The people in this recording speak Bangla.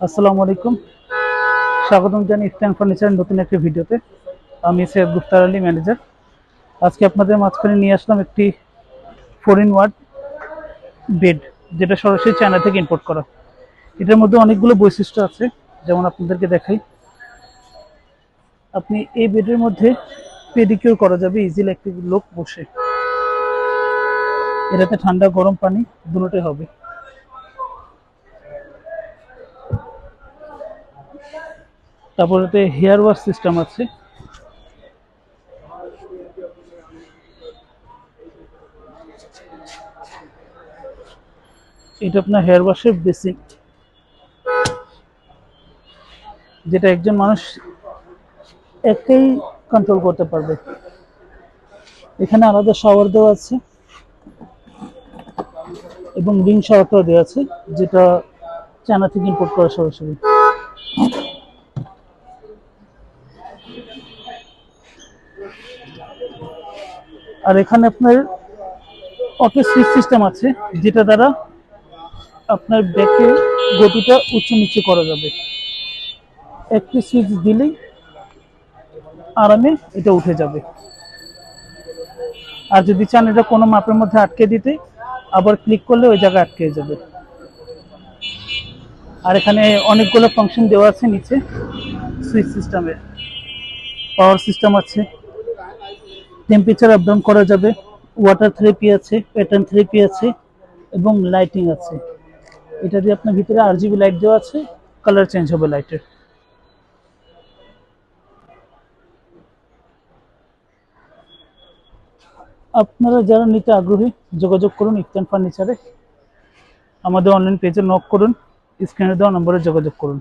আসসালামু আলাইকুম। স্বাগতম জানি ইস্টার্ন ফার্নিচারের নতুন একটি ভিডিওতে। আমি সৈয়দ গুফতার আলী ম্যানেজার আজকে আপনাদের মাঝখানে নিয়ে আসলাম একটি ফোর ইন ওয়ার্ড বেড যেটা সরাসরি চায়না থেকে ইম্পোর্ট করা। এটার মধ্যে অনেকগুলো বৈশিষ্ট্য আছে, যেমন আপনাদেরকে দেখাই। আপনি এই বেডের মধ্যে পেডিকিউর করা যাবে ইজিলি একটি লোক বসে। এটাতে ঠান্ডা গরম পানি দুটোই হবে। তারপর এতে হেয়ার ওয়াশ সিস্টেম আছে। এটা আপনার হেয়ার ওয়াশের বেসিন। যেটা একজন মানুষ একটাই কন্ট্রোল করতে পারবে। এখানে আলাদা শাওয়ার দেওয়া আছে এবং রিং শাওয়ারটাও দেওয়া আছে, যেটা চায়না থেকে ইম্পোর্ট করা সরাসরি। আর এখানে আপনার অটো সুইচ সিস্টেম আছে, যেটা দ্বারা আপনার ব্যাকে গতিটা উঁচু নিচু করা যাবে। একটি সুইচ দিলেই আরামে এটা উঠে যাবে। আর যদি চান এটা কোনো মাপের মধ্যে আটকে দিতে, আবার ক্লিক করলে ওই জায়গায় আটকে যাবে। আর এখানে অনেকগুলো ফাংশন দেওয়া আছে নিচে। সুইচ সিস্টেমের পাওয়ার সিস্টেম আছে। টেম্পারেচার আপ ডাউন করা যাবে। ওয়াটার থেরাপি আছে প্যাটার্ন থেরাপি আছে এবং লাইটিং আছে। এটা দিয়ে আপনার ভিতরে আর জিবি লাইট দেওয়া আছে কালার চেঞ্জ হবে লাইটের আপনারা যারা নিতে আগ্রহী, যোগাযোগ করুন ইফতান ফার্নিচারে আমাদের অনলাইন পেজে নক করুন স্ক্রিনে দেওয়া নম্বরে যোগাযোগ করুন।